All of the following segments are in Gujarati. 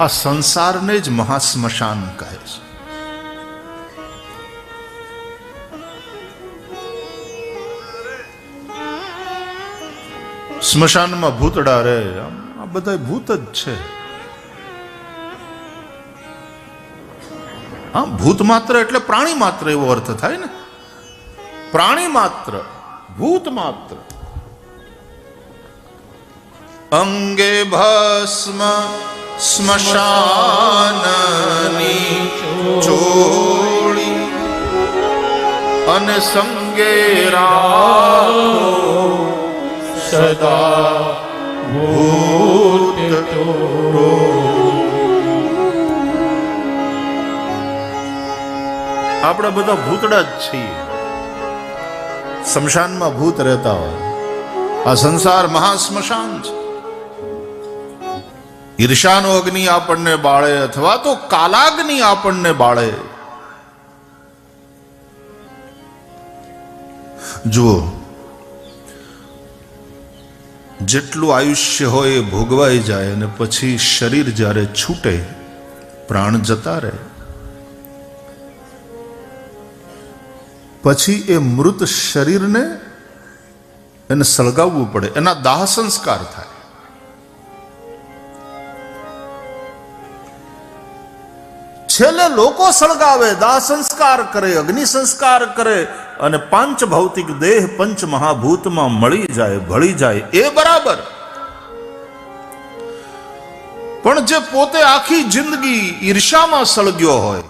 આ સંસારને જ મહાસ્મશાન કહે છે. સ્મશાનમાં ભૂતડા રે આ બધા ભૂત જ છે. હા ભૂત માત્ર એટલે પ્રાણી માત્ર એવો અર્થ થાય ને. પ્રાણી માત્ર, ભૂત માત્ર. અંગે ભસ્મ સ્મશાનની ચોળી અને સંગે રાખો સદા ભૂત આપણે બધા ભૂતડા જ છીએ. સ્મશાનમાં ભૂત રહેતા હોય. આ સંસાર મહાસ્મશાન છે. ઈર્ષાનો અગ્નિ આપણને બાળે અથવા તો કાલાગ્નિ આપણને બાળે. જુઓ, જેટલું આયુષ્ય હોય એ ભોગવાઈ જાય અને પછી શરીર જ્યારે છૂટે, પ્રાણ જતા રહે. પછી એ મૃત શરીરને એને સળગાવવું પડે. એના દાહ સંસ્કાર થાય. છેલ્લે લોકો સળગાવે, દાહ સંસ્કાર કરે, અગ્નિ સંસ્કાર કરે અને પાંચ ભૌતિક દેહ પંચ મહાભૂતમાં મળી જાય, ભળી જાય, એ બરાબર. પણ જે પોતે આખી જિંદગી ઈર્ષામાં સળગ્યો હોય,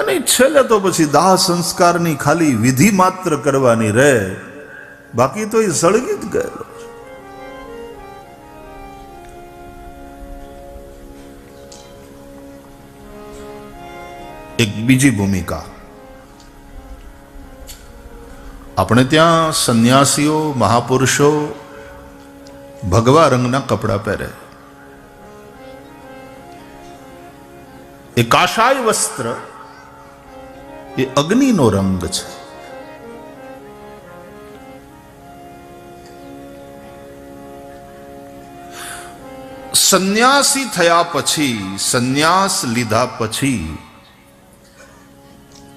અને છેલ્લે તો પછી દાહ સંસ્કારની ખાલી વિધિ માત્ર કરવાની રહે, બાકી તો એ સળગી જ ગયેલો. એક બીજી ભૂમિકા. આપણે ત્યાં સંન્યાસીઓ, મહાપુરુષો ભગવા રંગના કપડાં પહેરે. એ કાશાય વસ્ત્ર એ અગ્નિનો રંગ છે. સંન્યાસી થયા પછી, સંન્યાસ લીધા પછી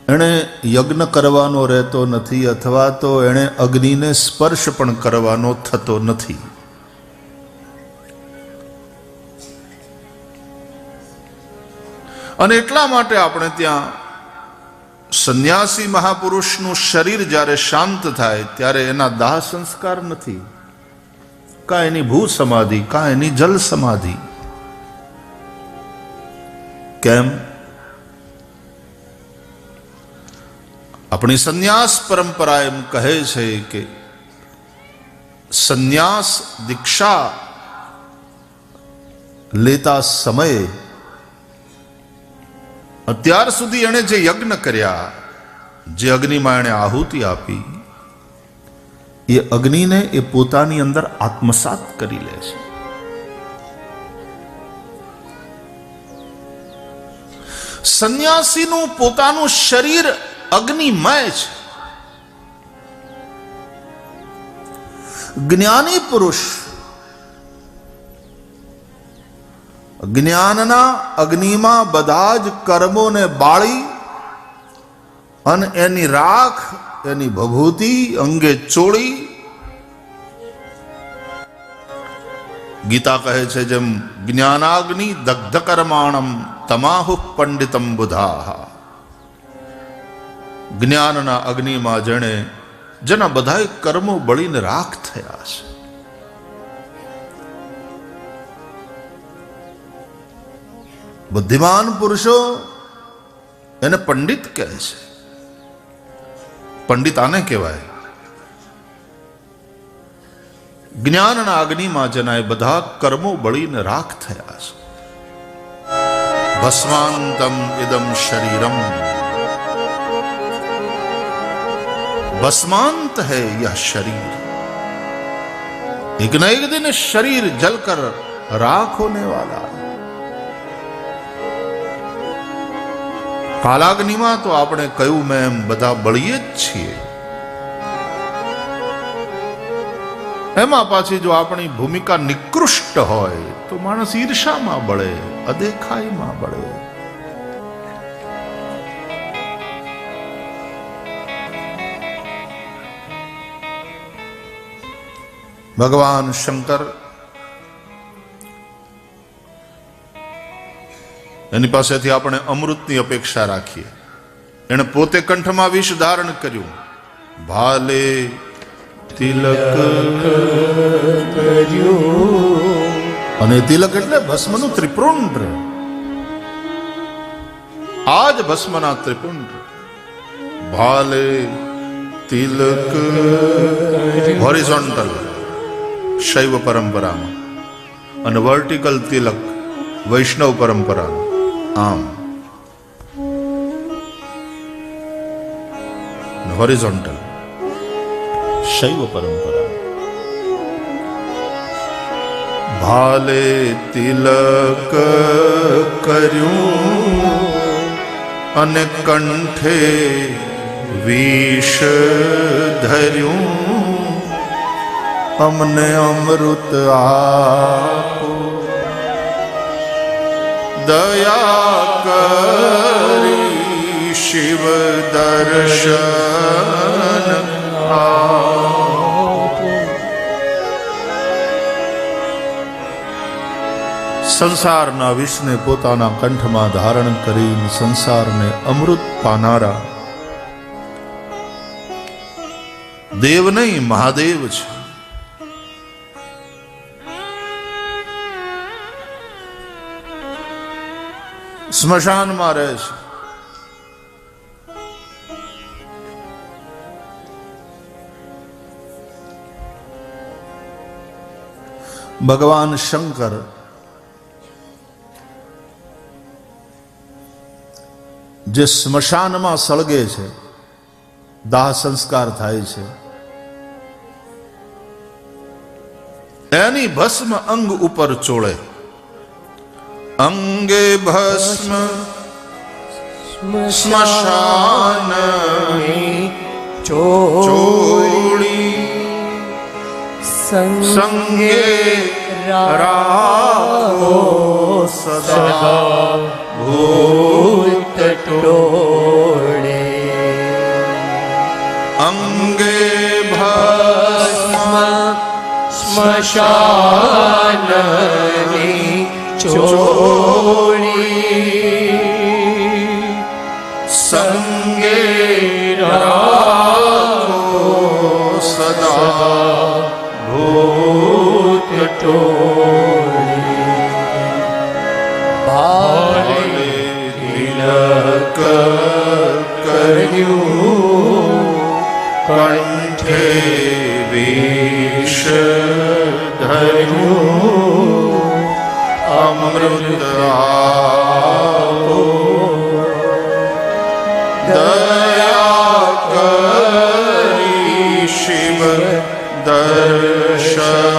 એણે યજ્ઞ કરવાનો રહેતો નથી અથવા તો એણે અગ્નિને સ્પર્શ પણ કરવાનો થતો નથી. અને એટલા માટે આપણે ત્યાં સંન્યાસી મહાપુરુષનું શરીર જ્યારે શાંત થાય ત્યારે એના દાહ સંસ્કાર નથી. કા એની ભૂ સમાધિ કા એની જલ સમાધિ. કેમ? આપણી સંન્યાસ પરંપરા એમ કહે છે કે સંન્યાસ દીક્ષા લેતા સમયે અત્યાર સુધી એણે જે યજ્ઞ કર્યા જે અગ્નિમાં એણે આહુતિ આપી એ અગ્નિને એ પોતાની અંદર આત્મસાત કરી લે છે સંન્યાસીનું પોતાનું શરીર અગ્નિમય છે. જ્ઞાની પુરુષ જ્ઞાનના અગ્નિમાં બધા જ કર્મોને બાળી અને એની રાખ, એની ભભૂતિ અંગે ચોળી. ગીતા કહે છે જેમ જ્ઞાનાગ્નિ દગ્ધ કર્માણમ તમાહુ પંડિતમ બુધા જ્ઞાનના અગ્નિમાં જેણે જેના બધાય કર્મો બળીને રાખ થયા છે. બુદ્ધિમાન પુરુષો એને પંડિત કહે છે. પંડિત આને કહેવાય? જ્ઞાનના અગ્નિમાં જેના એ બધા કર્મો બળીને રાખ થયા છે. ભસ્માંતમ ઇદમ શરીરમ. भस्मांत है यह शरीर एक न एक दिन शरीर जलकर राख होने वाला है કાલાગ્નિમાં તો આપણે કહ્યું મેં એમ બધા બળીએ જ છીએ એમાં પાછી જો આપણી ભૂમિકા નિકૃષ્ટ હોય તો માણસ ઈર્ષામાં બળે અદેખાઈમાં બળે ભગવાન શંકર. એની પાસેથી આપણે અમૃતની અપેક્ષા રાખીએ. એણે પોતે કંઠમાં વિષ ધારણ કર્યું. ભાલે તિલક અને તિલક એટલે ભસ્મનું ત્રિપુંડ. આજ ભસ્મના ત્રિપુંડ. ભાલે તિલક હોરિઝોન્ટલ શૈવ પરંપરામાં અને વર્ટિકલ તિલક વૈષ્ણવ પરંપરામાં આમ. હોરિઝોન્ટલ. શૈવ પરંપરા. ભાલે તિલક કર્યું અને કંઠે વિષ ધર્યું. અમને અમૃત આપો. દયા કરી શિવ દર્શન સંસારના વિષને પોતાના કંઠમાં ધારણ કરીને સંસારને અમૃત પાનારા. દેવ નહીં, મહાદેવ છે. સ્મશાનમાં રહે છે. ભગવાન શંકર જે સ્મશાનમાં સળગે છે, દાહ સંસ્કાર થાય છે, એની ભસ્મ અંગ ઉપર ચોળે. અંગે ભસ્મ સ્મશાન ચોળી સંગે રાખો સદા ભૂત ટોળે અંગે ભસ્મ સ્મશાનની ચોળી સંગે રાખો સદા ભૂત ટોળી ભારે તિલક કર્યું કંઠે વિષ ધર્યું અમૃત આપો દયા કરી શિવ દર્શન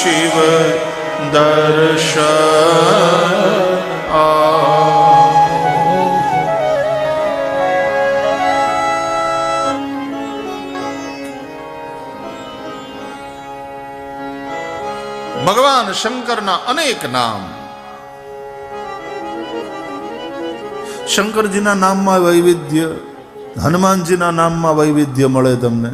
શિવ દર્શન આપો ભગવાન શંકરના અનેક નામ. શંકરજીના નામમાં વૈવિધ્ય, હનુમાનજીના નામમાં વૈવિધ્ય મળે તમને.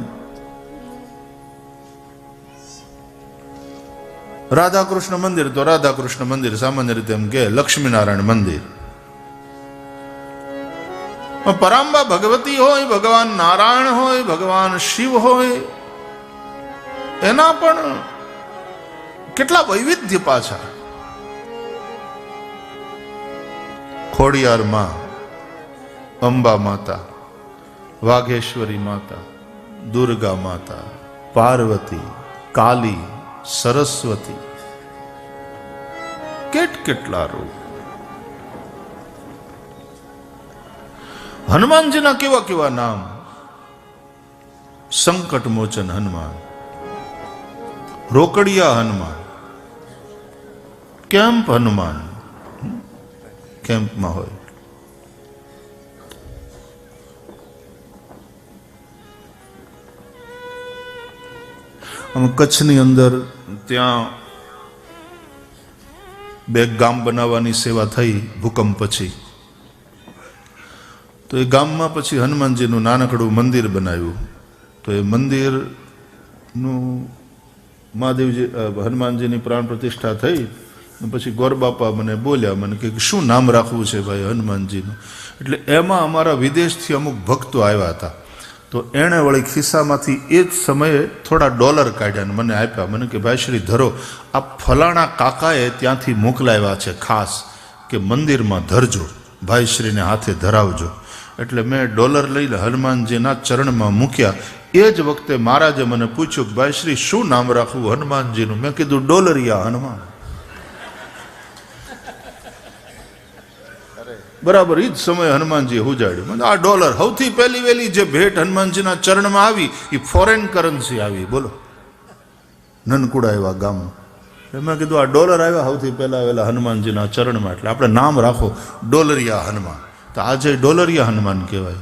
રાધા કૃષ્ણ મંદિર તો રાધાકૃષ્ણ મંદિર સામાન્ય રીતે એમ કે લક્ષ્મીનારાયણ મંદિર. પરાંબા ભગવતી હોય, ભગવાન નારાયણ હોય, ભગવાન શિવ હોય, એના પણ કેટલા વૈવિધ્ય પાછા. ખોડિયાર માં અંબા માતા, વાઘેશ્વરી માતા, દુર્ગા માતા, પાર્વતી, કાલી, સરસ્વતી કેટ કેટલા રોગ? હનુમાનજીના કેવા કેવા નામ? સંકટ મોચન હનુમાન, રોકડિયા હનુમાન, કેમ્પ હનુમાન, કેમ્પમાં હોય. આમ કચ્છની અંદર ત્યાં બે ગામ બનાવવાની સેવા થઈ ભૂકંપ પછી. તો એ ગામમાં પછી હનુમાનજીનું નાનકડું મંદિર બનાવ્યું. તો એ મંદિરનું મહાદેવજી હનુમાનજીની પ્રાણ પ્રતિષ્ઠા થઈ. પછી ગોરબાપા મને બોલ્યા, મને કે શું નામ રાખવું છે ભાઈ હનુમાનજીનું? એટલે એમાં અમારા વિદેશથી અમુક ભક્તો આવ્યા હતા. તો એણે વળી ખિસ્સામાંથી એ જ સમયે થોડા ડોલર કાઢ્યા મને આપ્યા. મને કે, ભાઈ શ્રી, ધરો, આ ફલાણા કાકાએ ત્યાંથી મોકલાવ્યા છે ખાસ કે મંદિરમાં ધરજો. ભાઈ શ્રીને હાથે ધરાવજો. એટલે મેં ડોલર લઈને હનુમાનજીના ચરણમાં મૂક્યા. એ જ વખતે મહારાજે મને પૂછ્યું ભાઈ શ્રી, શું નામ રાખવું હનુમાનજીનું? મેં કીધું, ડોલરિયા હનુમાન. બરાબર એ જ સમયે હનુમાનજી ઉજાડ્યું. મને આ ડોલર સૌથી પહેલી વહેલી જે ભેટ હનુમાનજીના ચરણમાં આવી એ ફોરેન કરન્સી આવી. બોલો. નનકુડા એવા ગામ એમાં કીધું, આ ડોલર આવ્યા સૌથી પહેલા આવેલા હનુમાનજીના ચરણમાં. એટલે આપણે નામ રાખો, ડોલરિયા હનુમાન. તો આજે ડોલરિયા હનુમાન કહેવાય.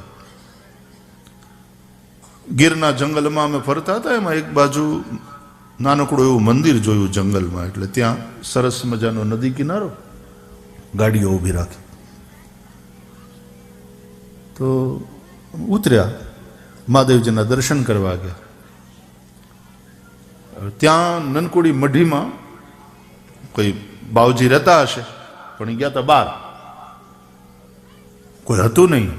ગીરના જંગલમાં અમે ફરતા હતા, એમાં એક બાજુ નાનકડું એવું મંદિર જોયું જંગલમાં. એટલે ત્યાં સરસ મજાનો નદી કિનારો ગાડીઓ ઊભી રાખી. તો ઉતર્યા. મહાદેવજીના દર્શન કરવા ગયા. ત્યાં નનકુડી મઢીમાં કોઈ બાવજી રહેતા હશે, પણ ગયા હતા બાર કોઈ હતું નહીં.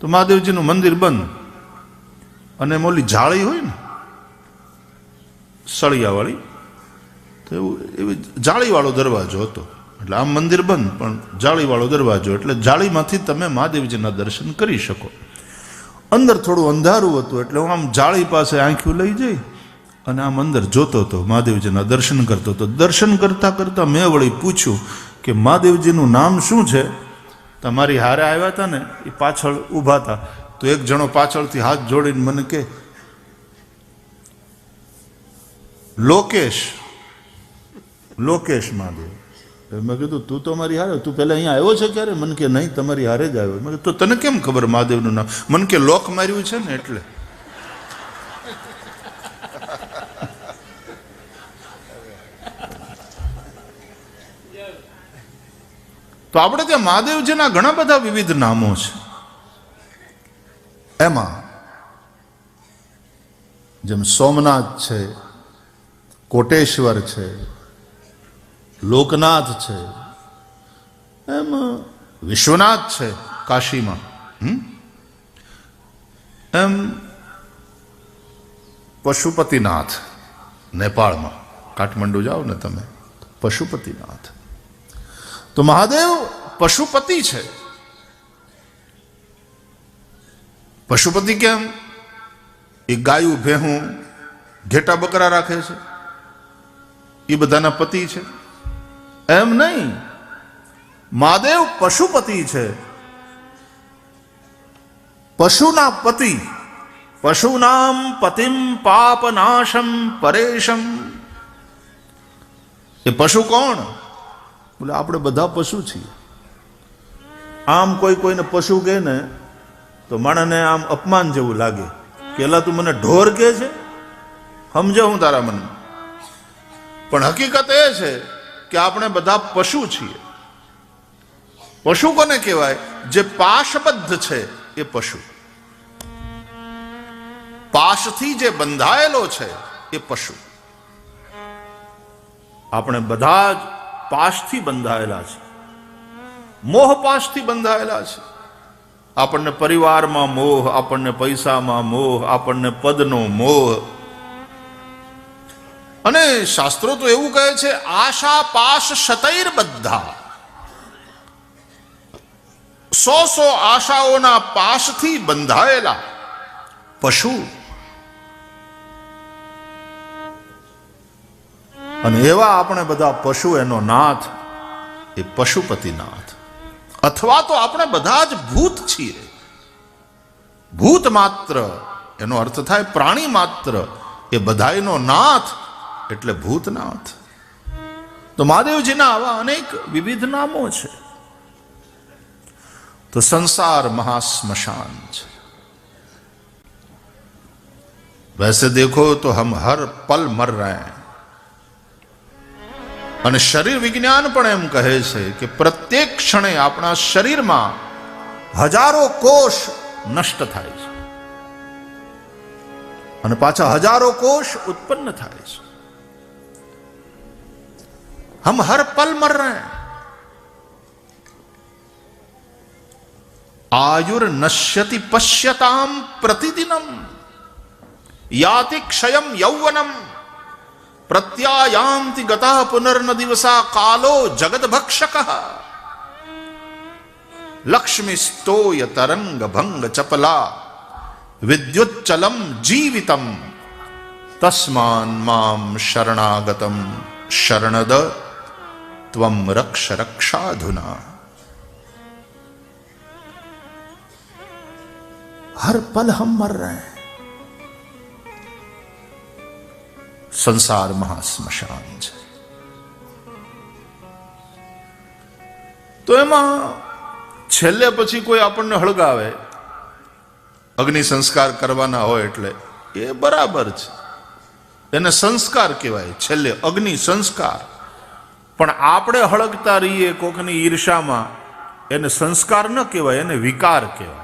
તો મહાદેવજીનું મંદિર બંધ. અને મોલી જાળી હોય ને, સળિયાવાળી, તો એવું, એવી જાળીવાળો દરવાજો હતો. એટલે આમ મંદિર બંધ, પણ જાળીવાળો દરવાજો, એટલે જાળીમાંથી તમે મહાદેવજીના દર્શન કરી શકો. અંદર થોડું અંધારું હતું, એટલે હું આમ જાળી પાસે આંખ્યું લઈ જઈ અને આમ અંદર જોતો હતો, મહાદેવજીના દર્શન કરતો હતો. દર્શન કરતા કરતા મેં વળી પૂછ્યું કે મહાદેવજીનું નામ શું છે? તમારી હારે આવ્યા હતા ને, એ પાછળ ઊભા હતા. તો એક જણો પાછળથી હાથ જોડીને મને કે લોકેશ લોકેશ મહાદેવ. મેં કીધું, તું તો મારી હારે, તું પહેલાં અહીંયા આવ્યો છે ક્યારે? મને કે, નહીં, તમારી હારે જ આવ્યો. મેં તો તને કેમ ખબર મહાદેવનું નામ? મને કે, લોક માર્યું છે ને એટલે. તો આપણે ત્યાં મહાદેવજીના ઘણા બધા વિવિધ નામો છે. એમાં જેમ સોમનાથ છે, કોટેશ્વર છે લોકનાથ છે. એમ, વિશ્વનાથ છે કાશીમાં? એમ, પશુપતિનાથ, નેપાળમાં. કાઠમંડુ જાઓ ને તમે. પશુપતિનાથ. તો મહાદેવ પશુપતિ છે. પશુપતિ કેમ? એ ગાયું ભેહું ઘેટા બકરા રાખે છે. એ બધાના પતિ છે. એમ નહીં. મહાદેવ પશુપતિ છે. પશુના પતિ. પશુનામ પતિમ પાપનાશમ પરેશમ. એ પશુ કોણ? બોલે, આપણે બધા પશુ છીએ. આમ કોઈ કોઈને પશુ કહે ને, તો માણસને આમ અપમાન જેવું લાગે. કેલા તું મને ઢોર કહે છે? સમજો હું તારા મનમાં. પણ હકીકત એ છે કે આપણે બધા પશુ છીએ. પશુ કોને કહેવાય? જે પાશબદ્ધ છે એ પશુ. પાશથી જે બંધાયેલો છે એ પશુ. આપણે બધા જ પાશથી બંધાયેલા છે. મોહ પાશથી બંધાયેલા છે. આપણને પરિવારમાં મોહ, આપણને પૈસામાં મોહ, આપણને પદનો મોહ અને શાસ્ત્રો તો એવું કહે છે આશા પાશ શતૈર બધા. સો સો આશાઓના પાશથી બંધાયેલા. પશુ. અને એવા આપણે બધા પશુ એનો નાથ એ પશુપતિનાથ. અથવા તો આપણે બધા જ ભૂત છીએ. ભૂત માત્ર એનો અર્થ થાય પ્રાણી માત્ર એ બધાયનો નાથ એટલે ભૂતનાથ તો મહાદેવજીના આવા અનેક વિવિધ નામો છે તો સંસાર મહાસ્મશાન છે वैसे देखो तो हम हर पल मर रहे हैं અને શરીર વિજ્ઞાન પણ એમ કહે છે કે પ્રત્યેક ક્ષણે આપણા શરીરમાં હજારો કોષ નષ્ટ થાય છે અને પાછા હજારો કોષ ઉત્પન્ન થાય છે હમ હર પલ મર રહે हैं। આયુર નશ્યતિ પશ્યતામ પ્રતિદિનમ યાતિ ક્ષયમ યૌવનમ પ્રત્યાયાંતિ ગતા પુનર્ન દિવસા કાલો જગદભક્ષક લક્ષ્મી સ્તોય તરંગ ભંગ ચપલા વિદ્યુચ્ચલમ જીવિતમ તસ્માન મામ શરણાગતમ શરણદ ત્વમ રક્ષ રક્ષાધુના हर पल हम मर रहे हैं સંસાર મહાસ્મશાન છે તો એમાં છેલ્લે પછી કોઈ આપણને હળગાવે અગ્નિ સંસ્કાર કરવાના હોય એટલે એ બરાબર છે એને સંસ્કાર કહેવાય છેલ્લે અગ્નિ સંસ્કાર પણ આપણે હળગતા રહીએ કોકની ઈર્ષામાં, એને સંસ્કાર ન કહેવાય, એને વિકાર કહેવાય.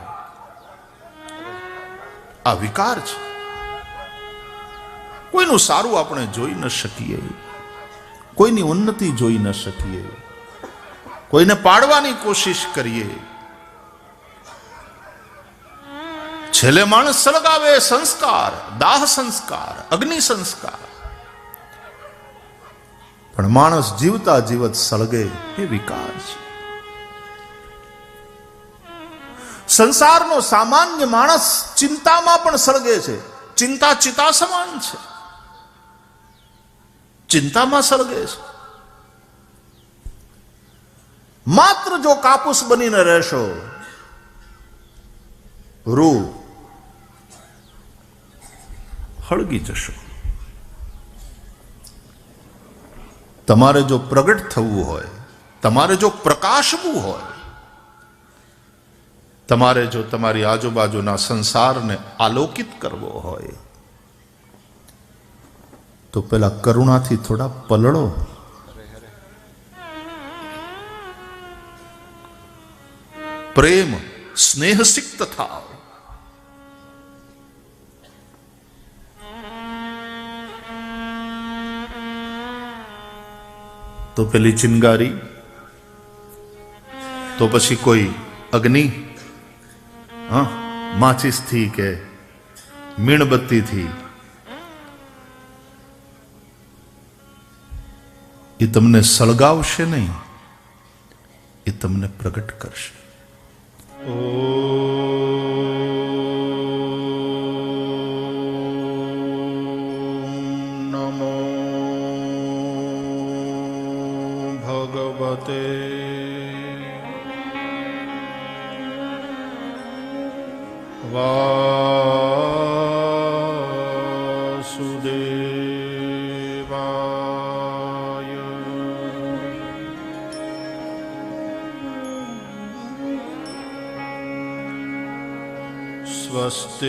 આ વિકાર છે. કોઈનું સારું આપણે જોઈ ન શકીએ. કોઈની ઉન્નતિ જોઈ ન શકીએ. કોઈને પાડવાની કોશિશ કરીએ. છેલ્લે માણસ સળગાવે સંસ્કાર, દાહ સંસ્કાર, અગ્નિ સંસ્કાર. પણ માણસ જીવતા જીવત સળગે એ વિકાર છે. સંસારનો સામાન્ય માણસ ચિંતામાં પણ સળગે છે. ચિંતા ચિતા સમાન છે. ચિંતામાં સળગે છે. માત્ર જો કાપૂસ બનીને રહેશો, રૂ હળગી જશો. તમારે જો પ્રગટ થવું હોય, તમારે જો પ્રકાશવું હોય, તમારે જો તમારી આજુબાજુના સંસારને આલોકિત કરવો હોય, તો પેલા કરુણાથી થોડા પલળો. પ્રેમ, સ્નેહસિક્ત થાવ. તો પેલી ચિનગારી, તો પછી કોઈ અગ્નિ? હા માચિસથી કે મીણબત્તીથી એ તમને સળગાવશે નહીં, એ તમને પ્રગટ કરશે. નમો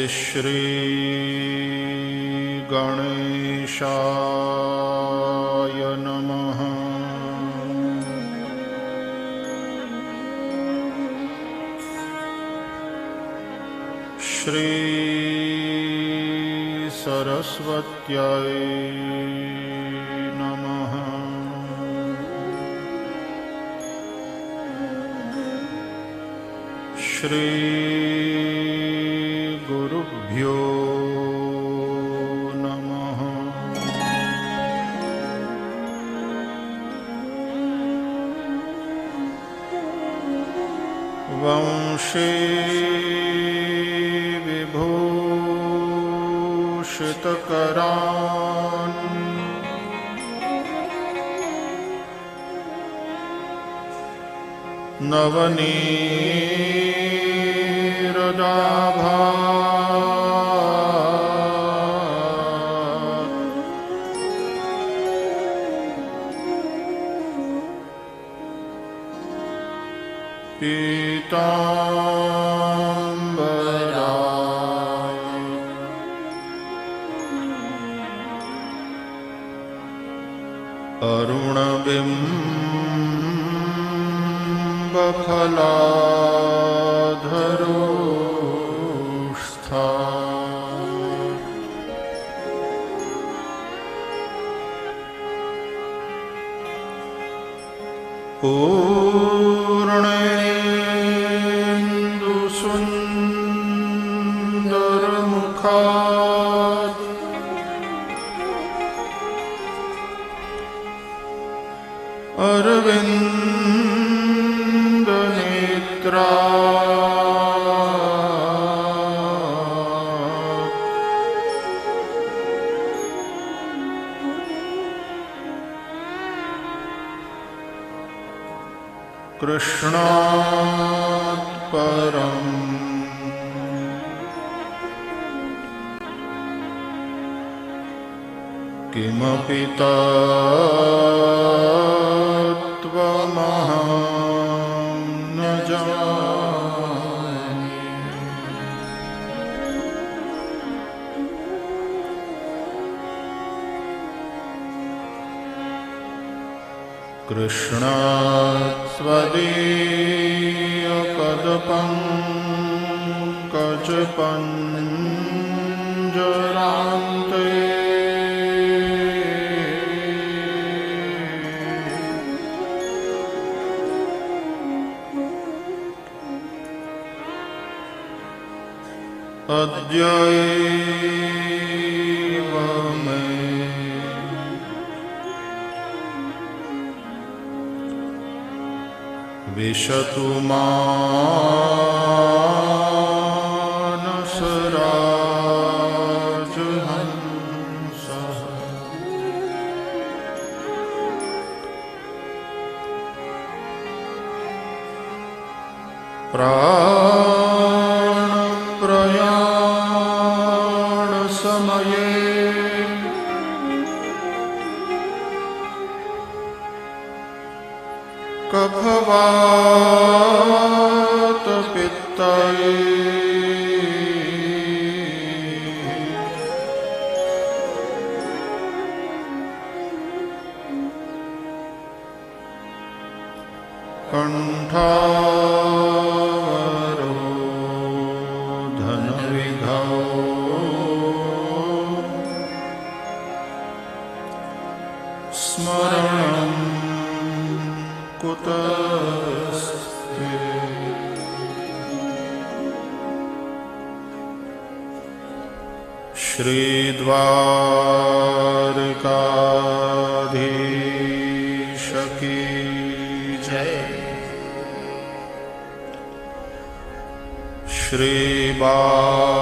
સ્વસ્તિ શ્રી ગણેશાય નમઃ શ્રી નવનીરદાભા અરુણબિંબફલાધરો સ્થા पिता त्वमहाज कृष्णस्वदेयकदपन् कचपञ्जरान्ते अद्यैव मे विशतु मानसराजहंसः कण्ठावरो धनविघौ स्मरणं कुतस्ते। श्रीद्वारकाधीश श्री बालकृष्णलाल